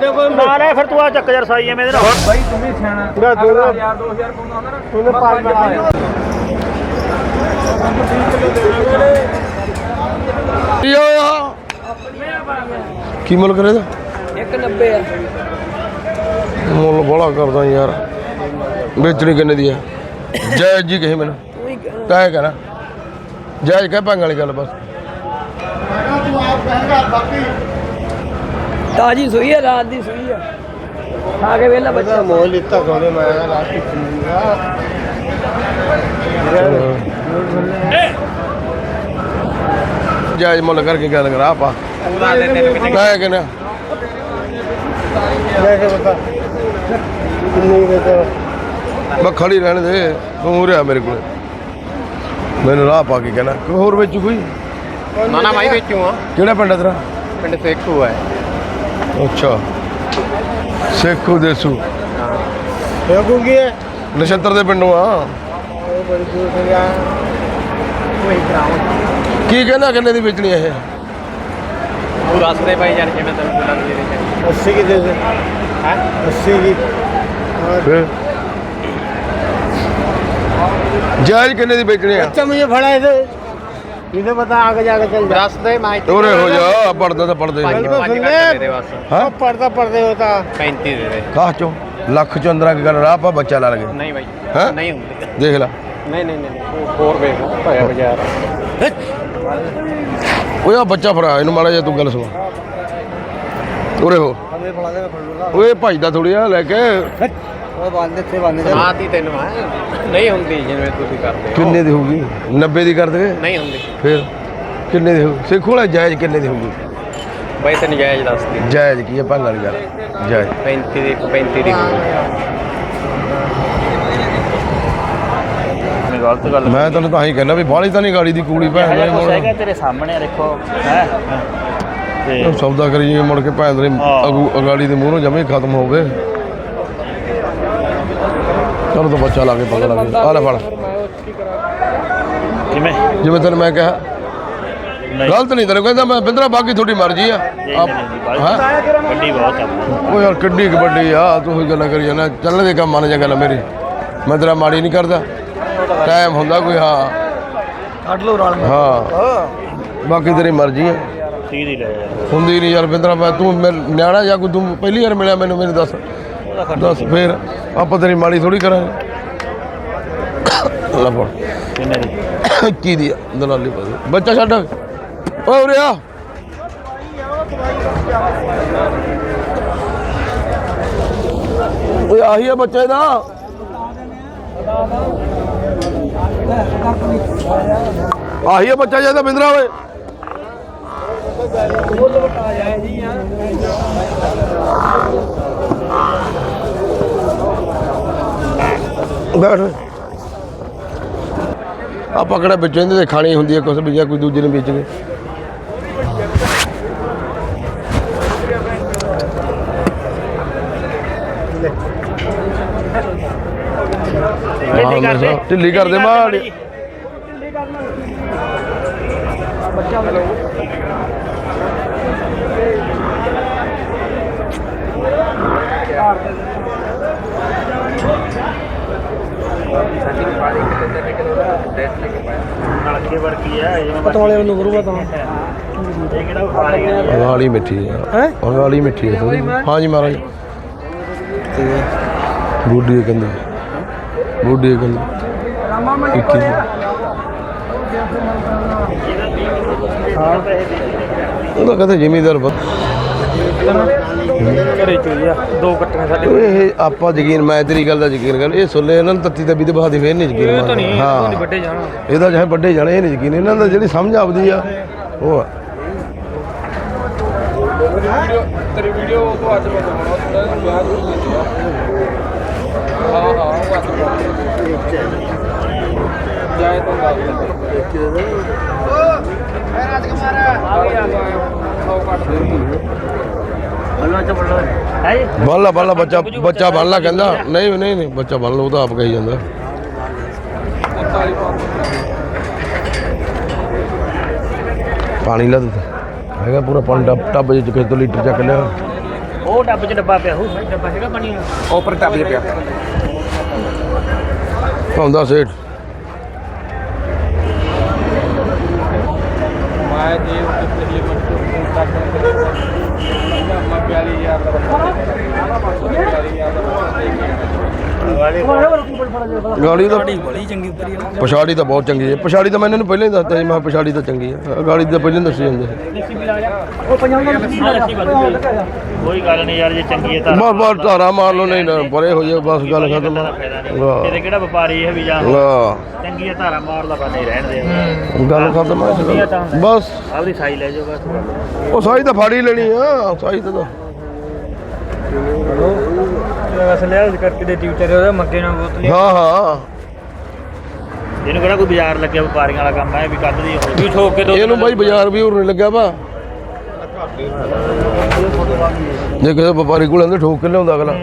ਕਰਦੇ ਕੋਈ ਨਾ ਲੈ ਫਿਰ ਤੂੰ ਆ ਚੱਕ ਯਾਰ ਸਾਈ ਐਵੇਂ ਇਹਦੇ ਨਾਲ। ਬਾਈ ਤੂੰ ਵੀ ਸਿਆਣਾ। ਨਾ ਦੋ ਯਾਰ 2000 ਪਾਉਂਦਾ ਹੁੰਦਾ ਨਾ। ਤੂੰ ਪਾਲ ਬਣਾ ਕੀ ਹੋਇਆ? ਕੀ ਮੁੱਲ ਕਰੇਗਾ 190 ਆ। ਮੁੱਲ ਬੜਾ ਕਰਦਾ ਯਾਰ। ਵੇਚਣੀ ਕਿੰਨੇ ਦੀ ਹੈ ਜਾਇਜ਼ ਜੀ ਕਹੇ ਮੈਨੂੰ। ਕਹਿ ਕਹਿਣਾ। ਜਾਇਜ਼ ਕਹਿ ਭੰਗ ਵਾਲੀ ਗੱਲ ਬਸ। ਤਾਜੀ ਸੂਈ ਆ ਰਾਤ ਦੀ ਸੂਈ ਆ। ਖਾ ਕੇ ਵੇਲਾ ਬੱਚਾ। ਮੋਹ ਲਿੱਤਾ ਕੋਲੇ ਮੈਂ ਲਾਸਟ ਚੀਜ਼ਾ ਜਾਇਜ਼ ਮੁੱਲ ਕਰਕੇ ਗੱਲ ਕਰਾ ਆਪਾਂ। ਕਹਿ ਕਹਿਣਾ ਲੈ ਕੇ ਬਤਾ। ਕਿੰਨੀ ਦੇ ਤੇ ਮੈਂ ਖੜੀ ਰਹਿਣ ਦੇ ਤੂੰ ਰਿਹਾ ਮੇਰੇ ਕੋਲ। ਮੈਨੂੰ ਰਾਹ ਪਾ ਕੇ ਕਹਿਣਾ ਕੋਈ ਹੋਰ ਵੇਚੂ ਕੋਈ? ਨਾ ਨਾ ਭਾਈ ਵੇਚੂ ਆ। ਕਿਹੜਾ ਪਿੰਡ ਹੈ ਤੇਰਾ? ਪਿੰਡ ਸੇਖੂ ਹੈ ਅੱਛਾ। ਸੇਖੂ ਦੇਸੂ ਇਹ ਗੁੰਗੀ ਹੈ? ਨਛੱਤਰ ਦੇ ਪਿੰਡੋਂ ਆ। ਕੀ ਕਹਿੰਦਾ ਕਿੰਨੇ ਦੀ ਵੇਚਣੀ ਇਹ? ਉਹ ਰਸਤੇ ਪਾਈ ਜਾਣ ਜਿਵੇਂ ਤੈਨੂੰ ਬੁਲਾ ਦੇ ਦੇ 80 ਕੀ ਦੇ ਦੇ? ਹੈ? 80 ਕੀ? ਔਰ ਜਾਇਜ਼ ਕਿੰਨੇ ਦੀ ਵੇਚਣੀ ਆ? ਅੱਛਾ ਮੈਨੂੰ ਫੜਾ ਇਹਦੇ। ਇਹਦੇ ਪਤਾ ਆਗ ਜਾ ਕੇ ਚੱਲ ਜਾ। ਦੱਸ ਦੇ ਮਾਈਕ ਤੋਰੇ ਹੋ ਜਾ ਪੜਦਾ ਤਾਂ ਪੜਦੇ ਬਿਲਕੁਲ ਪੰਜ ਘੱਟ ਦੇ ਦੇ ਹਾਂ? ਪੜਦਾ ਪੜਦੇ ਹੋ ਤਾਂ। 35 ਦੇ ਦੇ। ਕਾਹ ਚੋਂ? ਲੱਖ ਚੋਂ ਅੰਦਰਾਂ ਗੱਲ ਰਾਹ ਪਾ ਬੱਚਾ ਲੜ ਗਿਆ ਨਹੀਂ ਬਾਈ ਹੈਂ? ਨਹੀਂ ਹੁੰਦੇ। ਦੇਖ ਲੈ। ਨਹੀਂ ਨਹੀਂ ਨਹੀਂ ਹੋਰ ਵੇਖ ਭਾਇਆ ਬਾਜ਼ਾਰ। ਓਏ ਆ ਬੱਚਾ ਫੜਾ ਇਹਨੂੰ ਮਾਰਾ ਜਿਹਾ ਤੂੰ ਗੱਲ ਸੁਣ। ਤੋਰੇ ਹੋ। ਓਏ ਭਾਈ ਦਾ ਥੋੜੀ ਆ ਲੈ ਕੇ। ਉਹ ਤੈਨੂੰ ਆ ਕਿੰਨੇ ਦੀ ਹੋਊਗੀ? 90 ਦੀ ਕਰ ਦੇਵੇ? ਨਹੀਂ ਹੁੰਦੀ। ਫਿਰ ਕਿੰਨੇ ਦੀ ਹੋਊ ਸੇਖੂ ਵਾਲਾ ਜਾਇਜ਼ ਕਿੰਨੇ ਦੀ ਹੋਊਗੀ? ਬਈ ਤੇ ਨਜਾਇਜ਼ ਦੱਸਦੀ ਜਾਇਜ਼ ਕੀ ਹੈ ਭੰਗ ਵਾਲੀ ਗੱਲ ਜਾਇਜ਼। 35 ਦੀ 35 ਦੀ ਗਲਤ ਗੱਲ ਮੈਂ ਤੁਹਾਨੂੰ ਤਾਂ ਹੀ ਕਹਿੰਦਾ ਵੀ ਬਾਹਲੀ ਤਾਂ ਨਹੀਂ ਗਾੜੀ ਦੀ ਕੂੜੀ ਭੈਣ ਦਾ ਮੋੜ ਹੈਗਾ ਤੇਰੇ ਸਾਹਮਣੇ ਦੇਖੋ। ਹੈ? ਤੇ ਸੌਦਾ ਕਰੀਏ ਮੁੜ ਕੇ ਭੈਣ ਦੇ ਅਗਾੜੀ ਦੇ ਮੂੰਹ ਜਮੇ ਖਤਮ ਹੋਵੇ ਚਲੋ ਤਾਂ ਬੱਚਾ ਲਾ ਕੇ ਪਕੜ ਲਾਂਗੇ ਆ ਲੈ ਫੜ। ਕਿਵੇਂ? ਜਿਵੇਂ ਤੈਨੂੰ ਮੈਂ ਕਿਹਾ। ਗਲਤ ਨਹੀਂ ਤੈਨੂੰ ਕਹਿੰਦਾ ਮੈਂ ਬਿੰਦਰਾ ਬਾਕੀ ਤੁਹਾਡੀ ਮਰਜ਼ੀ ਆ। ਆਪ- ਯਾਰ ਕਿੱਡੀ ਕਬੱਡੀ ਆ ਤੂੰ ਉਹੀ ਗੱਲਾਂ ਕਰੀ ਜਾਣਾ। ਚੱਲ ਦੇ ਕੰਮ ਮੰਨ ਜਾ ਗੱਲ ਮੇਰੀ। ਮੈਂ ਤੇਰਾ ਮਾੜੀ ਨਹੀਂ ਕਰਦਾ। ਟਾਈਮ ਹੁੰਦਾ ਕੋਈ ਹਾਂ। ਕੱਢ ਲਓ ਰਲ ਹਾਂ। ਬਾਕੀ ਤੇਰੀ ਮਰਜ਼ੀ ਆ। 30 ਲੈ ਯਾਰ ਹੁੰਦੀ ਨਹੀਂ ਯਾਰ ਬਿੰਦਰਾ ਮੈਂ ਤੂੰ ਨਿਆਣਾ ਜਾਂ ਕੋਈ ਤੂੰ ਪਹਿਲੀ ਵਾਰ ਮਿਲਿਆ ਮੈਨੂੰ ਮੈਨੂੰ ਦੱਸ। ਦੱਸ ਫੇਰ ਆਪਾਂ ਤੇਰੀ ਮਾੜੀ ਥੋੜੀ ਕਰਾਂਗੇ। ਲੈ ਫੜ। ਕਿੰਨੇ ਦੀ? ਕੀ ਦੀ ਆ? ਦਲਾਲੀ ਪਾ ਦੇ। ਬੱਚਾ ਛੱਡ। ਓਏ ਉਰੇ ਆ। ਓਏ ਆਹੀ ਆ ਬੱਚਾ ਇਹਦਾ। ਆਹੀ ਆ ਬੱਚਾ ਜਿਹਦਾ ਬਿੰਦਰਾ ਓਏ। ਬੈਠ। ਆਪਾਂ ਕਿਹੜਾ ਵਿੱਚ ਇਹਦੇ ਖਾਣੀ ਹੁੰਦੀ ਹੈ ਕੁਛ ਵੀ ਜਾਂ ਕੋਈ ਦੂਜੇ ਨੂੰ ਵੇਚ ਕੇ ਢਿੱਲੀ ਕਰ ਦੇ ਢਿੱਲੀ ਕਰ ਦੇ ਮਾੜੀ ਨਲਕੇ ਵਰਗੀ ਆ ਇਹ ਪਟਵਾਲੇ ਵੱਲੋਂ ਕਰੂਗਾ ਤਾਂ। ਇਹ ਕਿਹੜਾ ਫਾਰੀ ਵਾਲੀ ਮਿੱਠੀ ਹੈ ਹੈ? ਵਾਲੀ ਮਿੱਠੀ ਹੈ ਥੋੜ੍ਹੀ। ਹਾਂਜੀ ਮਹਾਰਾਜ। ਬੁੱਢੀ ਕੰਦੀ ਬੁੱਢੀ ਕੰਦੀ ਇੱਕ ਹੀ ਇਹਦਾ 20 ਪੈਸੇ ਦੇ ਉਹਦਾ ਕਹਿੰਦਾ ਜ਼ਿਮੀਦਾਰ ਬਸ ਘਰੇ ਚੋਈਆ ਦੋ ਕੱਟੀਆਂ ਸਾਡੇ ਇਹ ਆਪਾਂ ਯਕੀਨ ਮੈਂ ਤੇਰੀ ਗੱਲ ਦਾ ਯਕੀਨ ਕਰ ਇਹ ਸੁੱਲੇ ਇਹਨਾਂ ਨੂੰ ਤੱਤੀ ਤੱਬੀ ਤੇ ਬਹਾ ਦੇ ਫੇਰ ਨਹੀਂ ਯਕੀਨ ਮੰਨਦੇ। ਹਾਂ। ਵੱਡੇ ਜਾਣਾ। ਇਹਦਾ ਚਾਹੇ ਵੱਡੇ ਜਾਣੇ ਇਹ ਨਹੀਂ ਯਕੀਨ। ਇਹਨਾਂ ਦਾ ਜਿਹੜੀ ਸਮਝ ਆਉਂਦੀ ਆ ਉਹ ਆ। ਤੇਰੀ ਵੀਡੀਓ ਤੋਂ ਅੱਜ ਮੈਂ ਦਿਖਾਉਣਾ ਥੋੜਾ ਜਿਹਾ ਵਿਆਹ ਦੀ ਹਾਂ। ਹਾਂ ਉਹ ਅੱਜ ਜਾਏ ਤਾਂ ਗੱਲ ਹਲਵਾ ਚ ਬੜੋ ਹੈ ਜੀ? ਬੰਨ ਲਾ ਬੰਨ ਲਾ ਬੱਚਾ ਬੱਚਾ ਬੰਨ ਲਾ ਕਹਿੰਦਾ। ਨਹੀਂ ਨਹੀਂ ਨਹੀਂ ਬੱਚਾ ਬੰਨ ਲਾ ਉਹ ਤਾਂ ਆਪ ਕਹੀ ਜਾਂਦਾ। ਪਾਣੀ ਲਾ ਦਿੱਤਾ ਹੈਗਾ ਪੂਰਾ ਪਾਣੀ ਟੱਬ ਟੱਬ ਜਿਹਾ ਕਿਸ ਤੋਂ ਲੀਟਰ ਚੱਕ ਲਿਆ। ਉਹ ਡੱਬ 'ਚ ਡੱਬਾ ਪਿਆ ਹੋਊ ਡੱਬਾ ਹੈਗਾ ਪਾਣੀ ਉੱਪਰ ਟੱਬ ਜਿਹਾ ਪਿਆ। ਆਉਂਦਾ ਸੇਠ। ਮੈਂ ਜੇ ਉਹ ਪਿਛਲੇ ਮਹੀਨੇ ਤੱਕ ਮੈਂ 42000 ਦਾ ਬੰਦਾ 42000 ਦਾ ਬੰਦਾ ਦੇ ਕੇ ਗਾੜੀ ਤਾਂ ਬੜੀ ਚੰਗੀ ਉਤਰੀ ਪਛਾੜੀ ਤਾਂ ਬਹੁਤ ਚੰਗੀ ਹੈ। ਪਛਾੜੀ ਤਾਂ ਮੈਂ ਇਹਨਾਂ ਨੂੰ ਪਹਿਲਾਂ ਹੀ ਦੱਸਤਾ ਸੀ ਮੈਂ ਕਿਹਾ ਪਛਾੜੀ ਤਾਂ ਚੰਗੀ ਹੈ। ਗਾੜੀ ਤਾਂ ਪਹਿਲਾਂ ਹੀ ਦੱਸੀ ਜਾਂਦੇ ਕੋਈ ਗੱਲ ਨਹੀਂ ਯਾਰ ਜੇ ਚੰਗੀ ਹੈ ਤਾਂ ਬਸ ਬਸ ਧਾਰਾ ਮਾਰ ਲਓ ਨਹੀਂ ਨਾ ਪਰੇ ਹੋ ਜਾਏ ਬਸ ਗੱਲ ਖਤਮ। ਕਿਹੜਾ ਵਪਾਰੀ ਹੈ ਵੀ ਜਾਂ ਵਾਹ। ਚੰਗੀ ਹੈ ਧਾਰਾ ਮਾਰ ਲਾ ਬੰਦੇ ਰਹਿਣ ਦੇ ਗੱਲ ਖਤਮ ਹੈ। ਬਸ। ਆਪਦੀ ਸਾਈ ਲੈ ਜਾਓ ਬਸ। ਉਹ ਸਾਈ ਤਾਂ ਫਾੜੀ ਹੀ ਲੈਣੀ ਆ। ਸਾਈ ਤਾਂ ਬਸ ਲਿਆ ਉਸ ਕਰਕੇ ਦੇ ਟਿਊਟਰ ਉਹਦਾ ਮੱਗੇ ਨਾਲ ਬੋਤਲ ਹਾਂ ਹਾਂ ਇਹਨੂੰ ਕਿਹੜਾ ਕੋਈ ਬਾਜ਼ਾਰ ਲੱਗਿਆ ਵਪਾਰੀਆਂ ਵਾਲਾ ਕੰਮ ਹੈ ਵੀ ਕੱਢ ਦੀ ਹੋ ਵੀ ਠੋਕ ਕੇ ਦੋ ਇਹਨੂੰ ਬਾਈ ਬਾਜ਼ਾਰ ਵੀ ਹੋਰ ਨਹੀਂ ਲੱਗਿਆ ਵਾ ਜੇ ਕਿਸੇ ਵਪਾਰੀ ਕੋਲ ਆਂਦੇ ਠੋਕ ਕੇ ਲਿਆਉਂਦਾ ਅਗਲਾ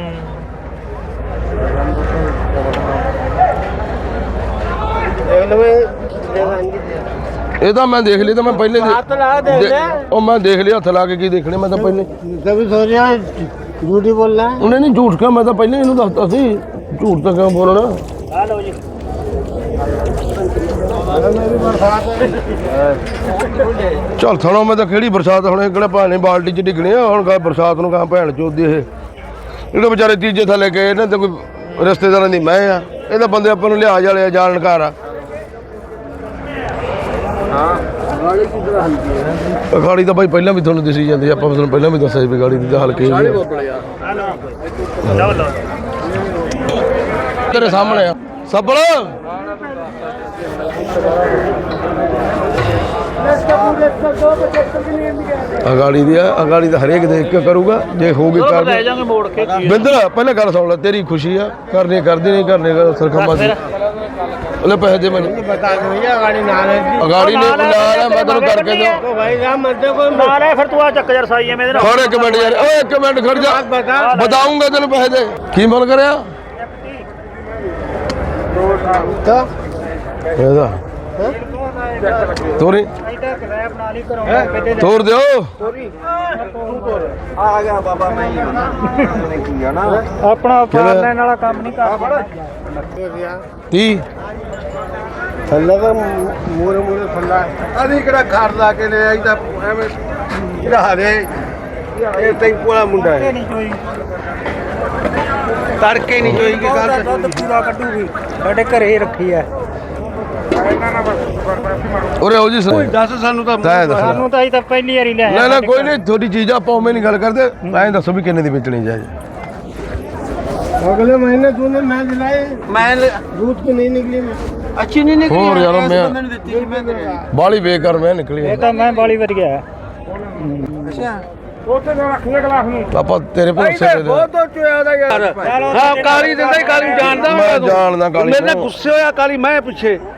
ਇਹ ਤਾਂ ਮੈਂ ਦੇਖ ਲਈ ਤਾਂ ਮੈਂ ਪਹਿਲੇ ਦੇ- ਦੇ- ਉਹ ਮੈਂ ਦੇਖ ਲਿਆ ਹੱਥ ਲਾ ਕੇ ਕੀ ਦੇਖਣੇ ਮੈਂ ਤਾਂ ਪਹਿਲੇ कभी सोच रहा है ਝੂਠ ਬੋਲਣਾ ਉਹਨੇ ਨਹੀਂ ਝੂਠ ਕਿਹਾ ਮੈਂ ਤਾਂ ਪਹਿਲਾਂ ਇਹਨੂੰ ਦੱਸਤਾ ਸੀ ਝੂਠ ਤਾਂ ਕਿਉਂ ਬੋਲਣਾ ਆ ਥਣੋ ਮੈਂ ਤਾਂ ਕਿਹੜੀ ਬਰਸਾਤ ਹੁਣੇ ਕਿਹੜਾ ਭਾਣੇ ਬਾਲਟੀ ਚ ਡਿੱਗਣੀ ਆ ਹੁਣ ਕਾ ਬਰਸਾਤ ਨੂੰ ਕਾ ਭੈਣ ਚੋਦੀ ਇਹ ਜਿਹੜੇ ਵਿਚਾਰੇ ਤੀਜੇ ਥੱਲੇ ਗਏ ਨੇ ਤੇ ਕੋਈ ਰਿਸ਼ਤੇਦਾਰਾਂ ਦੀ ਮੈਂ ਆ ਇਹ ਬੰਦੇ ਆਪਾਂ ਨੂੰ ਲਿਆ ਵਾਲੇ ਜਾਣਕਾਰ ਆ ਹਾਂ ਗਾੜੀ ਤਾਂ ਬਾਈ ਪਹਿਲਾਂ ਵੀ ਤੁਹਾਨੂੰ ਦਿਸੀ ਜਾਂਦੀ ਆ, ਆਪਾਂ ਤੁਹਾਨੂੰ ਪਹਿਲਾਂ ਵੀ ਦੱਸਿਆ ਸੀ ਵੀ ਗਾੜੀ ਦੀ ਤਾਂ ਹਲਕੀ ਆ। ਲਓ ਲਓ ਤੇਰੇ ਸਾਹਮਣੇ ਆ। ਸੱਬਲ! ਅਗਾੜੀ ਦੀ ਆ ਅਗਾੜੀ ਤਾਂ ਹਰੇਕ ਦੇ ਇੱਕ ਕਰੂਗਾ ਜੇ ਹੋਊਗੀ ਕਰ ਲੈ ਜਾਾਂਗੇ ਮੋੜ ਕੇ ਬਿੰਦਰ ਪਹਿਲਾਂ ਗੱਲ ਸੁਣ ਲੈ ਤੇਰੀ ਖੁਸ਼ੀ ਆ ਕਰਨੇ ਕਰਦੇ ਨਹੀਂ ਕਰਨੇ ਕਰ ਸਰਕਮਾ ਸੀ ਉਹਨੇ ਪੈਸੇ ਦੇ ਮੈਨੂੰ। ਬਤਾ ਦੂੰਗਾ ਅਗਾੜੀ ਨਾਲ ਹੈ ਅਗਾੜੀ ਨੇ ਨਾਲ ਹੈ ਮੈਂ ਤੈਨੂੰ ਕਰਕੇ ਦਿਓ ਭਾਈ ਸਾਹਿਬ ਮੱਦੇ ਕੋਈ ਨਾਲ ਹੈ ਫਿਰ ਤੂੰ ਆ ਚੱਕ ਯਾਰ ਸਾਈ ਐਵੇਂ ਦੇ ਨਾਲ। ਖੜ ਇੱਕ ਮਿੰਟ ਯਾਰ ਓਏ ਇੱਕ ਮਿੰਟ ਖੜ ਜਾ। ਬਤਾਉਂਗਾ ਤੈਨੂੰ ਪੈਸੇ ਦੇ। ਕੀ ਮੁੱਲ ਕਰਿਆ? ਇਹਦਾ। ਤੋਰੀ। ਤੋਰ ਦਿਓ। ਆਪਣਾ ਕਿਹੜਾ? ਵਾਲਾ ਕੰਮ ਨਹੀਂ ਕਰਦਾ। 30 ਥੱਲੇ ਤਾਂ ਮੂਰੇ ਮੂਰੇ ਥੱਲਾ। ਅਸੀਂ ਕਿਹੜਾ ਘਰ ਲਾ ਕੇ ਲੈ ਆਈ ਤਾਂ ਐਵੇਂ ਜਿਹੜਾ ਹਰੇ ਇਹ ਟੈਂਪੂ ਵਾਲਾ ਮੁੰਡਾ ਹੈ। ਤੜਕੇ ਨਹੀਂ ਚੋਈ ਕੀ ਗੱਲ ਦੁੱਧ ਪੂਰਾ ਕੱਢੂਗੀ। ਸਾਡੇ ਘਰੇ ਰੱਖੀ ਆ ਉਰੇ ਹੋ ਜੀ ਸਰ ਦੱਸ ਸਾਨੂੰ ਤਾਂ ਤੈਂ ਦੱਸ ਸਾਨੂੰ ਤਾਂ ਅਸੀਂ ਤਾਂ ਪਹਿਲੀ ਵਾਰੀ ਲਿਆ ਨਾ ਨਾ ਕੋਈ ਨਹੀਂ ਤੁਹਾਡੀ ਚੀਜ਼ ਆਪਾਂ ਉਵੇਂ ਨਹੀਂ ਗੱਲ ਕਰਦੇ ਐਂ ਦੱਸੋ ਵੀ ਕਿੰਨੇ ਦੀ ਵੇਚਣੀ ਚਾਹੀਦੀ अगले महीने तूने मैं दिलाए मैं दूध की नहीं निकली अच्छी नहीं निकली ਹੋਰ ਯਾਰ ਮੈਂ ਬਾਲੀ ਬੇਕਾਰ ਮੈਂ ਨਿਕਲੀ ਇਹ ਤਾਂ ਮੈਂ ਬਾਲੀ ਉੱਥੇ ਤੇਰੇ ਪਿੱਛੇ।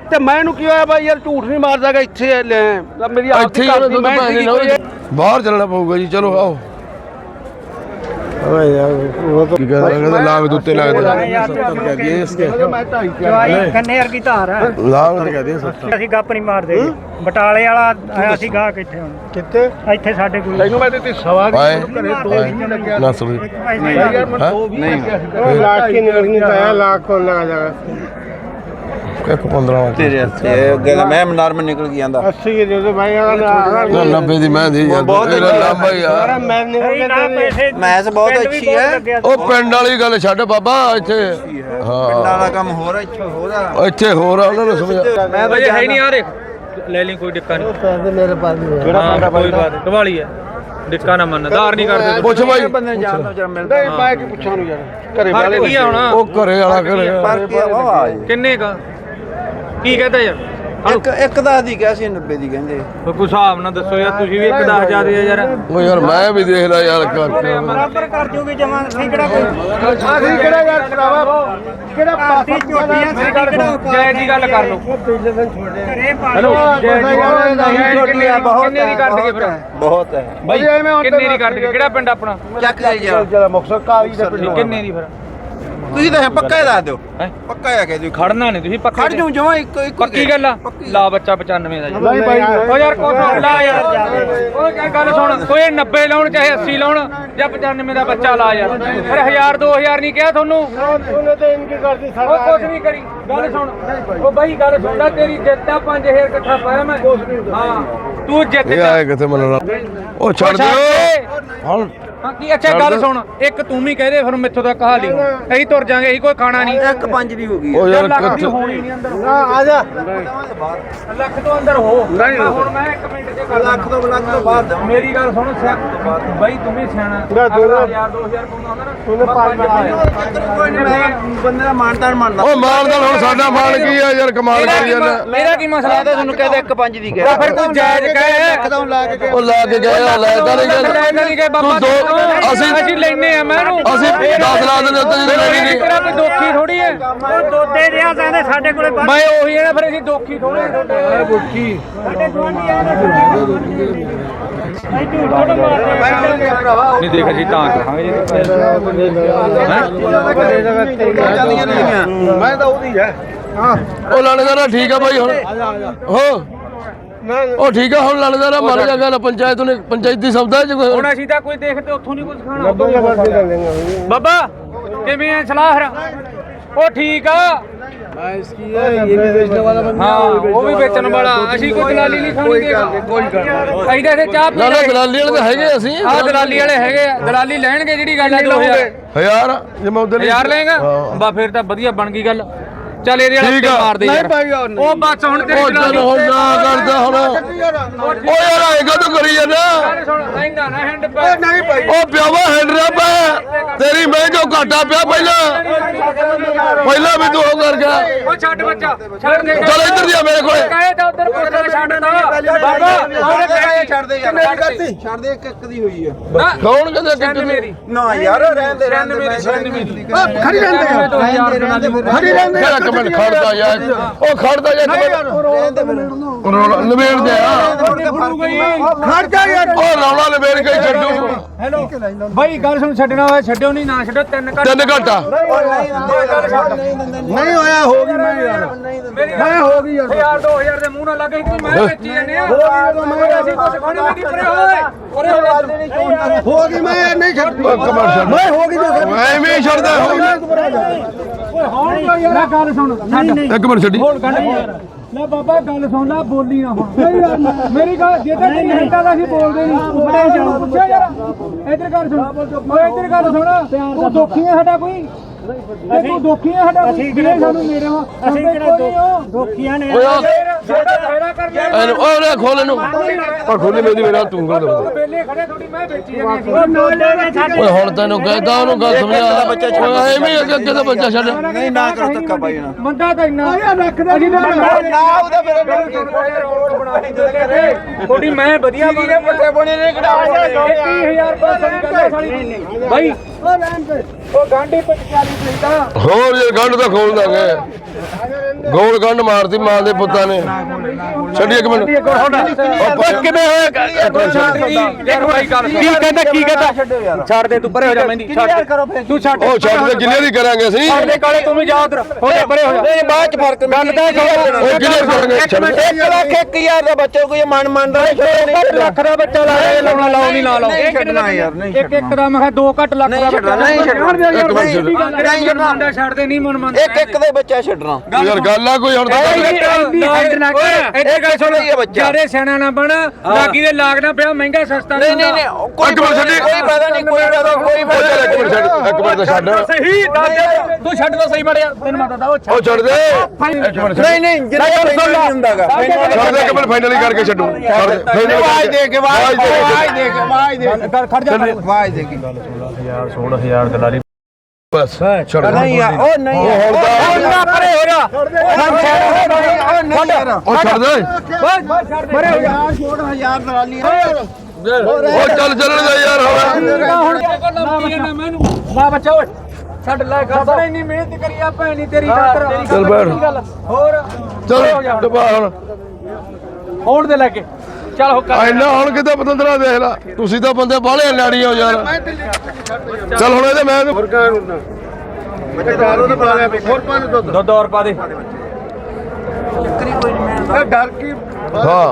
ਤੇ ਮੈਂ ਇਹਨੂੰ ਕੀ ਹੋਇਆ ਝੂਠ ਨਹੀਂ ਮਾਰਦਾਗਾ ਬਾਹਰ ਚੱਲਣਾ ਪਊਗਾ ਜੀ ਚਲੋ ਆਓ। ਉਹ ਕੀ ਕਹਿੰਦਾ ਲਾਗ ਦੇ ਉੱਤੇ ਲੱਗਦੇ ਜਵਾਈ ਕੰਨੇ ਵਰਗੀ ਧਾਰ ਆ। ਲਾਗ ਤੇ ਕਹਦੇ ਅਸੀਂ ਗੱਪ ਨਹੀਂ ਮਾਰਦੇ ਬਟਾਲੇ ਵਾਲਾ ਆਇਆ ਸੀ ਗਾਹ ਕਿੱਥੇ ਹੁਣ ਕਿੱਥੇ? ਇੱਥੇ ਸਾਡੇ ਕੋਲ ਤੈਨੂੰ ਮੈਂ ਦਿੱਤੀ ਸਵਾ ਆਏ ਘਰੇ ਦੋ ਹੀ ਲੱਗਿਆ। ਨਾ ਸੁਣੀ ਯਾਰ ਮੈਂ ਹੈਂ? ਦੋ ਵੀ ਲੱਗਿਆ ਸੀ। ਲਾਖ ਕੀ ਨਿਕਲਣੀ ਪਾਇਆ ਲਾਖ ਕੋਲ ਲਗਾ ਜਾਗਾ ਇੱਕ 15 ਤੇਰੇ ਹੱਥੇ ਇਹ ਅੱਗੇ ਦਾ ਮੈਂ ਨਰਮ ਨਿਕਲ ਗਿਆ ਦਾ 80 ਦੇ ਦੇ ਭਾਈ ਨਾ 90 ਦੀ ਮੈਂ ਦੀ ਯਾਰ ਬਹੁਤ ਲੰਬਾ ਯਾਰ। ਮੈਂ ਨਿਕਲ ਮੈਸ ਬਹੁਤ ਅੱਛੀ ਹੈ। ਉਹ ਪਿੰਡ ਵਾਲੀ ਗੱਲ ਛੱਡ ਬਾਬਾ ਇੱਥੇ। ਹਾਂ। ਪਿੰਡ ਵਾਲਾ ਕੰਮ ਹੋਰ ਇੱਥੇ ਹੋਰ ਆ। ਇੱਥੇ ਹੋਰ ਆ ਉਹਨਾਂ ਨੂੰ ਸਮਝਾ। ਮੈਂ ਤਾਂ ਹੈ ਨਹੀਂ ਆ ਰੇ ਲੈ ਲਈ ਕੋਈ ਡਿੱਕਾ ਨਹੀਂ। ਪੈਸੇ ਮੇਰੇ ਪਾਸ ਨਹੀਂ ਕਿਹੜਾ ਪੈਸਾ ਕੋਈ ਬਾਤ ਕਵਾਲੀ ਹੈ। ਡਿੱਕਾ ਨਾ ਮੰਨ ਧਾਰ ਨਹੀਂ ਕਰਦੇ ਪੁੱਛ ਬਾਈ। ਬੰਦੇ ਜਾਣ ਤੋਂ ਜਰਾ ਮਿਲਦਾ ਇਹ ਬਾਈ ਕੀ ਪੁੱਛਾਂ ਨੂੰ ਯਾਰ। ਘਰੇ ਵਾਲੇ ਕੀ ਆਉਣਾ ਉਹ ਘਰੇ ਵਾਲਾ ਘਰੇ ਕਿੰਨੇ ਕਾ? ਕੀ ਕਹਿੰਦਾ ਯਾਰ? ਇੱਕ ਇੱਕ ਦਾ ਦੀ ਕਿਹਾ ਸੀ 90 ਦੀ ਕਹਿੰਦੇ। ਕੋਈ ਹਿਸਾਬ ਨਾ ਦੱਸੋ ਯਾਰ ਤੁਸੀਂ ਵੀ ਇੱਕ 10000 ਦੇ ਯਾਰ। ਉਹ ਯਾਰ ਮੈਂ ਵੀ ਦੇਖਦਾ ਯਾਰ ਬਰਾਬਰ ਕਰ ਜੂਗੀ ਜਮਾਂ ਅਸੀਂ ਕਿਹੜਾ ਕੋਈ ਅਸੀਂ ਕਿਹੜਾ ਯਾਰ ਕਰਾਵਾ ਕਿਹੜਾ ਪਾਰਟੀ ਚੋਟੀਆਂ ਸਾਡੀ ਕਿਹੜਾ ਜੈ ਦੀ ਗੱਲ ਕਰ ਲਓ। ਪਿਛਲੇ ਦਿਨ ਛੋੜੇ ਹੈਲੋ ਜੈ ਦੀ ਗੱਲ ਨਹੀਂ ਛੋਟੀਆਂ ਬਹੁਤ ਕਿੰਨੇ ਦੀ ਕੱਟ ਕੇ ਫਿਰ ਬਹੁਤ ਹੈ। ਬਈ ਕਿੰਨੇ ਦੀ ਕੱਟ ਕੇ ਕਿਹੜਾ ਪਿੰਡ ਆਪਣਾ? ਚੱਕ ਜਾਈ ਯਾਰ ਮੁਕਸਰ ਕਾਲੀ ਦਾ ਪਿੰਡ ਕਿੰਨੇ ਦੀ ਫਿਰ? ਤੁਸੀਂ ਤਾਂ ਪੱਕਾ ਹੀ ਦੱਸ ਦਿਓ। ਹੈਂ? ਪੱਕਾ ਹੈ ਕਿ ਜੀ ਖੜਨਾ ਨਹੀਂ ਤੁਸੀਂ ਪੱਕੇ ਖੜ ਜੂ। ਜਮਾ ਇੱਕੋ ਇੱਕੋ ਪੱਕੀ ਗੱਲ ਆ? ਲਾ ਬੱਚਾ 95 ਦਾ ਜੀ। ਨਹੀਂ ਭਾਈ ਓ ਯਾਰ ਕੋ ਲਾ ਯਾਰ। ਓ ਕਿਆ ਗੱਲ ਸੁਣ ਕੋਈ 90 ਲਾਉਣ ਚਾਹੇ 80 ਲਾਉਣ ਜਾਂ 95 ਦਾ ਬੱਚਾ ਲਾ ਯਾਰ। ਫਿਰ 1000 2000 ਨਹੀਂ ਕਿਹਾ ਤੁਹਾਨੂੰ? ਉਹਨੇ ਤੇ ਇਨਕੀ ਕਰਦੀ ਉਹ ਕੁਛ ਨਹੀਂ ਕਰੀ। ਗੱਲ ਸੁਣ। ਉਹ ਬਾਈ। ਗੱਲ ਸੁਣ ਲੈ ਤੇਰੀ ਜਿੱਤ ਆ 5000 ਇਕੱਠਾ ਪਾਇਆ ਮੈਂ। ਹਾਂ। ਤੂੰ ਜਿੱਤ ਇਹ ਜਾ। ਆਏ ਕਿੱਥੇ ਮੰਨਣਾ ਉਹ ਉਹ ਛੱਡ ਦਿਓ। ਹੁਣ ਹਾਂ ਕੀ ਅੱਛਾ ਗੱਲ ਸੁਣ ਇੱਕ ਤੂੰ ਵੀ ਕਹਦੇ ਫਿਰ ਮੈਥੋਂ ਤਾਂ ਕਹਾ ਲਈ ਅਸੀਂ ਤੁਰ ਜਾਾਂਗੇ ਅਸੀਂ ਕੋਈ ਖਾਣਾ ਨਹੀਂ। ਇੱਕ ਪੰਜ ਦੀ ਹੋ ਗਈ ਉਹ ਯਾਰ ਲੱਖ ਦੀ ਹੋਣੀ ਨਹੀਂ ਅੰਦਰ। ਨਾ ਆ ਜਾ। ਲੱਖ ਤੋਂ ਅੰਦਰ ਹੋ। ਨਹੀਂ। ਹੁਣ ਮੈਂ ਇੱਕ ਮਿੰਟ ਚ ਕਰ ਲੱਖ ਤੋਂ ਲੱਖ ਤੋਂ ਬਾਅਦ ਮੇਰੀ ਗੱਲ ਸੁਣ ਸਿਆ ਬਾਈ ਤੂੰ ਵੀ ਸਿਆਣਾ। ਦੋ। 1000 2000 ਪਾਉਂਦਾ ਹੁੰਦਾ ਨਾ। ਮੈਂ ਪੰਜ ਮੈਂ ਬੰਦੇ ਦਾ ਮਾਨਤਾਨ ਮੰਨਦਾ। ਉਹ ਮਾਨਦਾਰ ਹੁਣ ਸਾਡਾ ਮਾਨ ਕੀ ਆ ਯਾਰ ਕਮਾਲ ਕਰੀ ਜਾਂਦਾ। ਮੇਰਾ ਕੀ ਮਸਲਾ ਤਾਂ ਤੁਹਾਨੂੰ ਕਹਿੰਦੇ ਇੱਕ ਪੰਜ ਦੀ ਤਾਂ ਫਿਰ ਕੋਈ ਜਾਇਜ਼ ਕਹੇ। ਇੱਕਦਮ ਲਾ ਕੇ ਉਹ ਲਾ ਕੇ ਗਏ ਆ, ਲੈ ਤਾਂ ਨਹੀਂ ਤਾਂ ਬਾਬਾ ਤੂੰ ਦੋ ਅਸੀਂ ਅਸੀਂ ਲੈਨੇ ਆ ਮੈਂ ਨੂੰ ਅਸੀਂ 10 ਲਾ ਦਿੰਦੇ ਉੱਤੇ ਲੈਣੀ ਨਹੀਂ। ਤੇਰਾ ਕੋਈ ਦੋਖੀ ਥੋੜੀ ਹੈ? ਉਹ ਦੋਦੇ ਰਿਆ ਕਹਿੰਦੇ ਸਾਡੇ ਕੋਲੇ ਮੈਂ ਉਹੀ ਹੈ ਨਾ ਫਿਰ ਅਸੀਂ ਦੋਖੀ ਥੋੜੇ ਹਾਂ ਬੁੱਕੀ ਨਹੀਂ ਦੇਖ ਅਸੀਂ ਤਾਂ ਕਹਾਂਗੇ ਮੈਂ ਤਾਂ ਉਹਦੀ ਹੈ। ਉਹ ਲੜਦਾ ਠੀਕ ਆ ਭਾਈ ਹੁਣ। ਹੋ। ਉਹ ਠੀਕ ਆ ਹੁਣ ਲੜਦਾ ਮੰਨ ਜਾ ਗੱਲ ਪੰਚਾਇਤ ਨੇ ਪੰਚਾਇਤੀ ਸਬਦਾ ਚ ਕੋਈ ਹੁਣ ਅਸੀਂ ਤਾਂ ਕੋਈ ਦੇਖਦੇ ਉੱਥੋਂ ਨਹੀਂ ਕੁਝ ਖਾਣਾ ਬਾਬਾ ਕਿਵੇਂ ਐ ਸਲਾਹ ਫਿਰ? ਉਹ ਠੀਕ ਆ। ਹਾਂ ਉਹ ਵੀ ਵੇਚਣ ਵਾਲਾ ਅਸੀਂ ਕੋਈ ਦਲਾਲੀ ਨਹੀਂ ਖਾਣੀ ਦੇਗਾ ਕੋਈ ਅਸੀਂ ਤਾਂ ਇੱਥੇ ਚਾਹ ਪੀ ਨਾ ਰਹੇ ਦਲਾਲੀ ਵਾਲੇ ਤਾਂ ਹੈਗੇ ਅਸੀਂ। ਆਹ ਦਲਾਲੀ ਵਾਲੇ ਹੈਗੇ ਆ। ਦਲਾਲੀ ਲੈਣਗੇ ਜਿਹੜੀ ਗੱਲ ਹੈ 2000 ਹਜ਼ਾਰ। ਜੇ ਮੈਂ ਉਧਰ ਹਜ਼ਾਰ ਲਏਗਾ? ਹਾਂ। ਬਾ ਫਿਰ ਤਾਂ ਵਧੀਆ ਬਣ ਗਈ ਗੱਲ। ਚੱਲ ਇਹਦੇ ਵਾਲਾ ਆ। ਮਾਰ ਦੇ ਯਾਰ। ਉਹ ਬਸ ਹੁਣ ਤੇਰੀ ਉਹ ਚੱਲ ਹੁਣ ਨਾ ਕਰਦਾ ਹੁਣ ਉਹ ਯਾਰ ਆਏਗਾ ਤੂੰ ਕਰੀ ਜਾਂਦਾ? ਲੈਂਦਾ ਨਾ ਹੈਂਡ ਪੈ। ਨਹੀਂ ਭਾਈ। ਉਹ ਪਿਆਵਾ ਹੈਂਡਰਾ ਪਿਆ ਤੇਰੀ ਮੈਂ ਜੋ ਘਾਟਾ ਪਿਆ ਪਹਿਲਾਂ। ਪਹਿਲਾਂ ਵੀ ਤੂੰ ਉਹ ਕਰ ਗਿਆ। ਉਹ ਛੱਡ ਬੱਚਾ ਛੱਡ ਦੇ। ਚੱਲ ਇੱਧਰ ਦੀ ਆ ਮੇਰੇ ਕੋਲੇ। ਕਹੇ ਤਾਂ ਉਧਰ ਪੁੱਤਰ ਛੱਡ ਨਾ ਬਾਬਾ ਉਹਨੇ ਕਹੇ ਛੱਡ ਦੇ ਯਾਰ ਕਿੰਨੇ ਦੀ। ਕਰਤੀ? ਛੱਡ ਦੇ ਇੱਕ ਇੱਕ ਦੀ ਹੋਈ ਆ। ਕੌਣ ਕਹਿੰਦਾ ਕਿ ਮੇਰੀ। ਨਾ ਯਾਰ ਸੈਂਡ ਮੇਰੀ ਸੈਂਡ ਮੇਰੀ। ਖੜੀ ਰਹਿੰਦੇ ਰਹਿੰਦੇ ਖੜੀ ਯਾਰ ਇੱਕ ਮਿੰਟ ਖੜਦਾ ਯਾਰ ਉਹ ਖੜਦਾ ਯਾਰ ਇੱਕ ਮਿੰਟ ਰੌਲਾ ਨਵੇੜ ਦੇ ਆ ਖੜ ਜਾ ਯਾਰ ਉਹ ਰੌਲਾ ਨਵੇੜ ਕੇ ਹੀ ਛੱਡੂ ਹੈਲੋ ਬਾਈ ਗੱਲ ਸੁਣ ਛੱਡਣਾ ਹੋਇਆ ਛੱਡਿਓ ਨਹੀਂ ਨਾ ਛੱਡੋ ਤਿੰਨ ਘੱਟ ਤਿੰਨ ਘੰਟਾ ਨਹੀਂ ਹੋਇਆ ਹੋ ਗਈ ਮੈਂ ਯਾਰ ਮੈਂ ਹੋ ਗਈ ਯਾਰ ਯਾਰ 2000 ਦੇ ਮੂੰਹ ਨਾਲ ਲੱਗੇ ਕਿ ਮੈਂ ਵੇਚੀ ਜਾਂਦੇ ਆ ਅਸੀਂ ਕੁਝ ਖਾਣੇ ਵੀ ਨਹੀਂ ਪਰੇ ਹੋਏ ਪਰੇ ਹੋ ਗਈ ਮੈਂ ਯਾਰ ਨਹੀਂ ਛੱਡ ਮੈਂ ਹੋ ਗਈ ਮੈਂ ਵੀ ਛੱਡਦਾ ਹੋ ਹੁਣ ਕੋਈ ਯਾਰ ਗੱਲ ਸੁਣ। ਇੱਕ ਮਿੰਟ ਛੱਡੀ। ਲੈ ਬਾਬਾ ਗੱਲ ਸੁਣ ਲੈ ਬੋਲੀ ਨਾ ਹੁਣ। ਮੇਰੀ ਗੱਲ ਜੇ ਤਾਂ ਤੇਰੀ ਹੰਟਾ ਦਾ ਅਸੀਂ ਬੋਲਦੇ ਨਹੀਂ। ਪੁੱਛਿਆ ਯਾਰ। ਇੱਧਰ ਗੱਲ ਸੁਣ। ਓਏ ਇੱਧਰ ਗੱਲ ਸੁਣ। ਤੂੰ ਦੋਖੀ ਹੈ ਸਾਡਾ ਕੋਈ? ਤੇ ਤੂੰ ਦੋਖੀ ਹੈ ਸਾਡਾ ਕੋਈ ਜਿਹੜੇ ਸਾਨੂੰ ਮੇਰੇ ਵਾ ਅਸੀਂ ਕਿਹੜਾ ਦੋਖੀਆਂ ਨੇ ਓਏ ਸਾਡਾ ਫਾਇਦਾ ਕਰ ਲਿਆ ਇਹਨੂੰ ਉਹ ਲੈ ਖੋਲ ਇਹਨੂੰ ਉਹ ਖੋਲੀ ਮੇਰੀ ਮੇਰਾ ਤੂੰ ਕਰ ਦੇ ਵੇਲੇ ਖੜੇ ਥੋੜੀ ਮੈਂ ਵੇਚੀ ਜਾਂਦੀ ਸੀ ਓਏ ਹੁਣ ਤੈਨੂੰ ਕਹਿਦਾ ਉਹਨੂੰ ਗੱਲ ਸਮਝਾ ਬੱਚਾ ਛੱਡ ਐਵੇਂ ਅੱਗੇ ਅੱਗੇ ਦਾ ਬੱਚਾ ਛੱਡ ਨਹੀਂ ਨਾ ਕਰੋ ਧੱਕਾ ਪਾਈ ਨਾ ਬੰਦਾ ਤਾਂ ਇੰਨਾ ਰੱਖਦਾ ਜੀ ਨਾ ਉਹਦਾ ਫਿਰ ਥੋੜੀ ਮੈਂ ਵਧੀਆ ਬਣ ਪੱਟੇ ਬਣੇ ਨੇ ਕਿਹੜਾ 20000 ਰੁਪਏ ਦੀ ਗੱਲ ਸਾਲੀ ਭਾਈ ਉਹ ਗਾਂਢੀ 45 ਪਲੇਟਾਂ ਹੋਰ ਜੇ ਗੰਢ ਤਾਂ ਖੋਲ ਦਾਂਗੇ। ਗੋਲ ਗੰਢ ਮਾਰਤੀ ਮਾਂ ਦੇ ਪੁੱਤਾਂ ਨੇ। ਛੱਡੀ ਇੱਕ ਮਿੰਟ। ਉਹ ਕਿਵੇਂ ਹੋਇਆ? ਕੀ ਕਹਿੰਦਾ ਕੀ ਕਹਿੰਦਾ? ਛੱਡ ਦੇ ਤੂੰ ਪਰੇ ਹੋ ਜਾ ਮੈਂਦੀ ਛੱਡ ਤੂੰ ਛੱਡ ਉਹ ਛੱਡ ਦੇ ਜਿੰਨੇ ਦੀ ਕਰਾਂਗੇ ਅਸੀਂ। ਛੱਡ ਦੇ ਕਾਲੇ ਤੂੰ ਵੀ ਜਾ ਉਧਰ। ਹੋ ਜਾ ਪਰੇ ਹੋ ਜਾ। ਨਹੀਂ ਬਾਅਦ ਚ ਫ਼ਰਕ ਗੱਲ ਤਾਂ ਉਹ ਕਿਹਨੇ ਕਰਾਂਗੇ ਛੱਡ ਦੇ। 1 ਲੱਖ 1000 ਦਾ ਬੱਚਾ ਕੋਈ ਮਨ ਮੰਨਦਾ ਇੱਕ ਲੱਖ ਦਾ ਬੱਚਾ ਲਾ ਇਹ ਲਾਉਣਾ ਲਾਓ ਨਹੀਂ ਲਾ ਲਾਓ ਨਹੀਂ ਛੱਡਣਾ ਯਾਰ, ਨਹੀਂ ਇੱਕ ਇੱਕ ਦਾ ਮੈਂ ਕਿਹਾ 2 ਘੱਟ ਲੱਖ ਦਾ। ਨਹੀਂ ਬੱਚਾ ਛੱਡਣਾ, ਨਹੀਂ ਛੱਡਣਾ। ਇੱਕ ਮਿੰਟ ਛੱਡ। ਨਹੀਂ ਛੱਡਣਾ। ਮੁੰਡਾ ਛੱਡ ਦੇ ਨਹੀਂ ਮਨ ਮੰਨ ਇੱਕ ਇੱਕ ਦੇ ਬੱਚਾ ਛੱਡਣਾ। ਯਾਰ ਗੱਲ ਆ ਕੋਈ ਹੁਣ ਤਾਂ ਇੱਥੇ ਗੱਲ ਸੁਣ। ਜਿਆਦੇ ਸਿਆਣਾ ਨਾ ਬਣ ਲਾਗੀ ਦੇ ਲਾਗ ਨਾ ਪਿਆ ਮਹਿੰਗਾ ਸਸਤਾ ਨਹੀਂ ਨਹੀਂ ਨਹੀਂ ਉਹ ਕੋਈ ਇੱਕ ਮਿੰਟ ਛੱਡੀ। ਕੋਈ ਫਾਇਦਾ ਨਹੀਂ ਕੋਈ ਫਾਇਦਾ ਕੋਈ ਉਹ ਚੱਲ ਇੱਕ ਮਿੰਟ ਛੱਡ ਇੱਕ ਮਿੰਟ ਤਾਂ ਛੱਡ ਸਹੀ ਦੱਸ ਦੇ। ਤੂੰ ਛੱਡ ਦੋ ਸਹੀ ਮੜਿਆ ਤੈਨੂੰ ਮੈਂ ਦੱਸਦਾ ਉਹ ਉਹ ਛੱਡ ਦੇ। ਇੱਕ ਮਿੰਟ ਛੱਡ। ਨਹੀਂ ਨਹੀਂ ਜਿੰਨਾ ਫਾਇਦਾ ਨਹੀਂ ਹੁੰਦਾਗਾ। ਛੱਡ ਦੇ ਇੱਕ ਮਿੰਟ ਫਾਈਨਲ ਹੀ ਕਰਕੇ ਛੱਡੂ। ਛੱਡ ਦੇ। final ਆਵਾਜ਼ ਦੇ ਕੇ ਆਵਾਜ਼ ਦੇ ਕੇ ਆਵਾਜ਼ ਆਵਾਜ਼ ਦੇ ਕੇ ਆਵਾਜ਼ ਦੇ ਕੇ। ਖੜ ਜਾ। ਆਵਾਜ਼ ਦੇ ਕੇ। 16000 ਦਲਾਲੀ। ਬਸ ਛੱਡ ਦੇ। ਨਹੀਂ ਯਾਰ ਉਹ ਨਹੀਂ ਉਹ ਹੁਣ ਤਾਂ ਨਾ ਪਰੇ ਹੋ ਜਾ। ਉਹ ਨਹੀਂ ਯਾਰ ਉਹ ਛੱਡ ਦੇ। ਪਰੇ ਹੋ ਜਾ। ਛੋੜ ਹਜ਼ਾਰ ਦਲਾਲੀ ਉਹ ਚੱਲ ਚੱਲਣ ਦਾ ਯਾਰ ਹੁਣ ਲਾ ਬੱਚਾ ਓਏ। ਛੱਡ ਲੈ ਖਬਰ ਇੰਨੀ ਮਿਹਨਤ ਕਰੀ ਆ ਭੈਣੀ ਤੇਰੀ ਖਾਤਰ। ਚੱਲ ਬੈਠ। ਹੋਰ। ਚੱਲ ਡਬਾ ਹੁਣ। ਹੋਣ ਦੇ ਲੈ ਕੇ। ਚੱਲ ਹੋ ਕਰ। ਐਨਾ ਹੁਣ ਕਿਤੇ ਪਤੰਦਰਾ ਦੇਖ ਲੈ। ਤੁਸੀਂ ਤਾਂ ਬੰਦੇ ਬਾਹਲੇ ਲਾੜੀ ਹੋ ਯਾਰ। ਚੱਲ ਹੁਣ ਇਹਦੇ ਮੈਂ ਬੱਚੇ ਡਰ ਨਹੀਂ ਪਾ ਲਿਆ ਹੋਰ ਪਾ ਦੇ ਦੁੱਧ। ਦੁੱਧ ਔਰ ਪਾ ਦੇ। ਇਹ ਡਰ ਕੀ ਹਾਂ।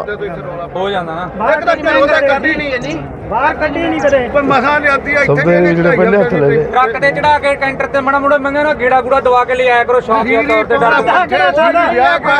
ਹੋ ਜਾਂਦਾ ਨਾ। ਇੱਕ ਤਾਂ ਘਰੋਂ ਤਾਂ ਕੱਢੀ ਨਹੀਂ। ਇੰਨੀ ਬਾਹਰ ਕੱਢੀ ਨਹੀਂ ਕਦੇ। ਕੋਈ ਮਸਾਂ ਲਿਆਂਦੀ ਆ ਇੱਥੇ ਸਭ ਤੋਂ ਜਿਹੜੇ ਪਹਿਲੇ ਹੱਥ ਲੈ ਗਏ। ਟਰੱਕ ਤੇ ਚੜਾ ਕੇ ਕੈਂਟਰ ਤੇ ਮੜਾ ਮੁੜਾ ਮੰਗੇ ਨਾ ਗੇੜਾ ਗੂੜਾ ਦਵਾ ਕੇ ਲੈ ਆਇਆ ਕਰੋ ਸ਼ੌਂਕੀਆ ਤੌਰ ਤੇ ਡਰਦੇ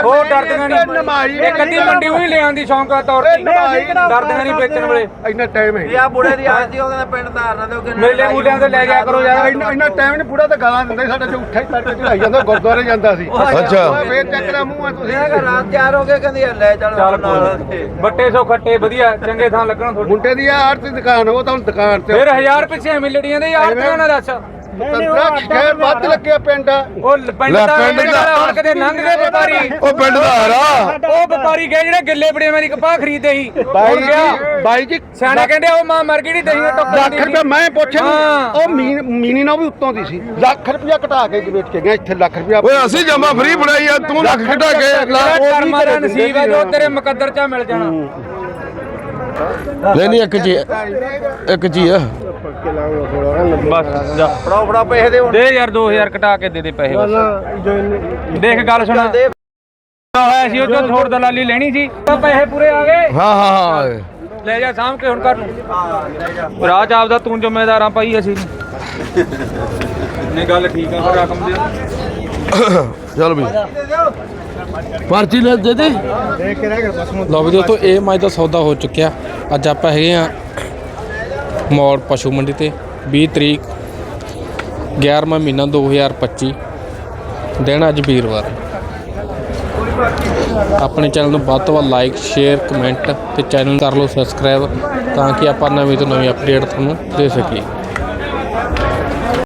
ਉਹ ਡਰਦੀਆਂ ਨਹੀਂ। ਇਹ ਕੱਦੀ ਮੰਡੀ ਉਹੀ ਲੈ ਆਂਦੀ ਸ਼ੌਂਕੀਆ ਤੌਰ ਤੇ। ਡਰਦੀਆਂ ਨਹੀਂ ਵੇਚਣ ਵੇਲੇ। ਇੰਨਾ ਟਾਈਮ ਹੈ। ਆ ਬੁੜੇ ਦੀ ਆਦਤ ਉਹ ਕਹਿੰਦਾ ਪਿੰਡ ਧਾਰਨਾ ਤੇ ਉਹ ਕਹਿੰਦਾ ਮੇਲੇ ਮੂਲਿਆਂ ਤੇ ਲੈ ਜਾਇਆ ਕਰੋ ਯਾਰ। ਇੰਨਾ ਇੰਨਾ ਟਾਈਮ ਨਹੀਂ ਪੂਰਾ ਤਾਂ ਗਾਲਾਂ ਦਿੰਦਾ ਸੀ, ਸਾਡਾ ਜੋ ਉੱਠਾ ਹੀ ਤੜਕੇ ਚੜਾਈ ਜਾਂਦਾ ਗੁਰਦੁਆਰੇ ਜਾਂਦਾ ਸੀ। ਅੱਛਾ। ਫੇਰ ਚੱਕਰਾ ਮੂੰਹ ਆ ਤੁਸੀਂ। ਰਾਤ ਤਿਆਰ ਹੋ ਕੇ ਕਹਿੰਦੀ ਲੈ ਚੱਲ ਚੱਲ ਨਾਲ ਬੱਟੇ ਸੋ ਖੱਟੇ ਵਧੀਆ ਚੰਗੇ ਥਾਂ ਲੱਗਣ ਤੁਹਾਡੇ ਮੁੰਡੇ ਦੀ ਆ ਆੜਤੀ ਦੁਕਾਨ ਉਹ ਤਾਂ ਦੁਕਾਨ ਤੇ ਫਿਰ ਹਜ਼ਾਰ ਪਿੱਛੇ ਮਿਲੜੀਆਂ ਦੇ ਯਾਰ ਕਿਉਂ ਨਾ ਦੱਸ। ਤੰਤਰਾ ਖੈਰ ਵੱਧ ਲੱਗਿਆ ਪਿੰਡ। ਉਹ ਪਿੰਡ ਲੈ ਦਾ ਪਿੰਡ ਦਾ- ਕਦੇ ਲੰਘ ਗਏ ਵਪਾਰੀ। ਉਹ ਪਿੰਡ ਦਾ ਹਰਾ। ਉਹ ਵਪਾਰੀ ਗਏ ਜਿਹੜੇ ਗਿੱਲੇ ਬੜੇ ਮੇਰੀ ਕਪਾਹ ਖਰੀਦਦੇ ਸੀ। ਬਾਈ ਹੁਣ ਗਿਆ। ਜੀ ਬਾਈ ਜੀ ਸਿਆਣੇ ਕਹਿੰਦੇ ਉਹ ਮਾਂ ਮਰ ਗਈ ਨਹੀਂ ਦਹੀਂ ਟੱਪ ਲੱਖ ਰੁਪਏ ਮੈਂ ਪੁੱਛਿਆ। ਉਹ ਮੀਨ- ਨਾਲ ਵੀ ਉੱਤੋਂ ਦੀ ਸੀ। ਲੱਖ ਰੁਪਇਆ ਘਟਾ ਕੇ ਵੇਚ ਕੇ ਗਿਆ ਇੱਥੇ ਲੱਖ ਰੁਪਇਆ। ਓਏ ਅਸੀਂ ਜਮਾ ਫ੍ਰੀ ਬਣਾਈ ਆ ਤੂੰ ਲੱਖ ਘਟਾ ਕੇ ਲਾ ਕਰਮਾਂ ਦਾ ਨਸੀਬ ਹੈ ਜੋ ਤੇਰੇ ਮੁਕੱਦਰ ਚ ਮਿਲ ਜਾਣਾ। ਨਹੀਂ ਨਹੀਂ ਇੱਕ ਜੀ। ਇੱਕ ਜੀ ਆ। ਬਸ ਜਾ। ਫੜਾ ਫੜਾ ਪੈਸੇ ਦੇ ਦੇ ਯਾਰ 2000 ਘਟਾ ਕੇ ਦੇ ਦੇ ਪੈਸੇ ਬਸ। ਦੇਖ ਗੱਲ ਸੁਣ। ਹੋਇਆ ਸੀ ਉਹ ਤੋਂ ਥੋੜ ਦਲਾਲੀ ਲੈਣੀ ਸੀ। ਤਾਂ ਪੈਸੇ ਪੂਰੇ ਆ ਗਏ। ਹਾਂ ਹਾਂ ਹਾਂ ਲੈ ਜਾ ਸਾਂਭ ਕੇ ਹੁਣ ਘਰ ਨੂੰ। ਰਾਜ ਆਪਦਾ ਤੂੰ ਜ਼ਿੰਮੇਦਾਰ ਆ ਭਾਈ ਅਸੀਂ। ਨਹੀਂ ਗੱਲ ਠੀਕ ਆ ਪਰ ਰਕਮ ਦੇ। ਚੱਲ ਵੀ। ਪਰਚੀ ਲੈ ਦੇ ਦੇ। ਲਓ ਵੀ ਦੋਸਤੋ, ਇਹ ਮਾਈ ਦਾ ਸੌਦਾ ਹੋ ਚੁੱਕਿਆ। ਅੱਜ ਆਪਾਂ ਹੈਗੇ ਆ ਮੌੜ ਪਸ਼ੂ ਮੰਡੀ ਤੇ 20 ਤਰੀਕ 11ਵਾਂ ਮਹੀਨਾ 2025 ਦਿਨ ਅੱਜ ਵੀਰਵਾਰ। ਆਪਣੇ ਚੈਨਲ ਨੂੰ ਵੱਧ ਤੋਂ ਵੱਧ ਲਾਈਕ, ਸ਼ੇਅਰ, ਕਮੈਂਟ ਤੇ ਚੈਨਲ ਕਰ ਲਓ ਸਬਸਕ੍ਰਾਈਬ ਤਾਂ ਕਿ ਆਪਾਂ ਨਵੀਂ ਤੋਂ ਨਵੀਂ ਅਪਡੇਟ ਤੁਹਾਨੂੰ ਦੇ ਸਕੀਏ।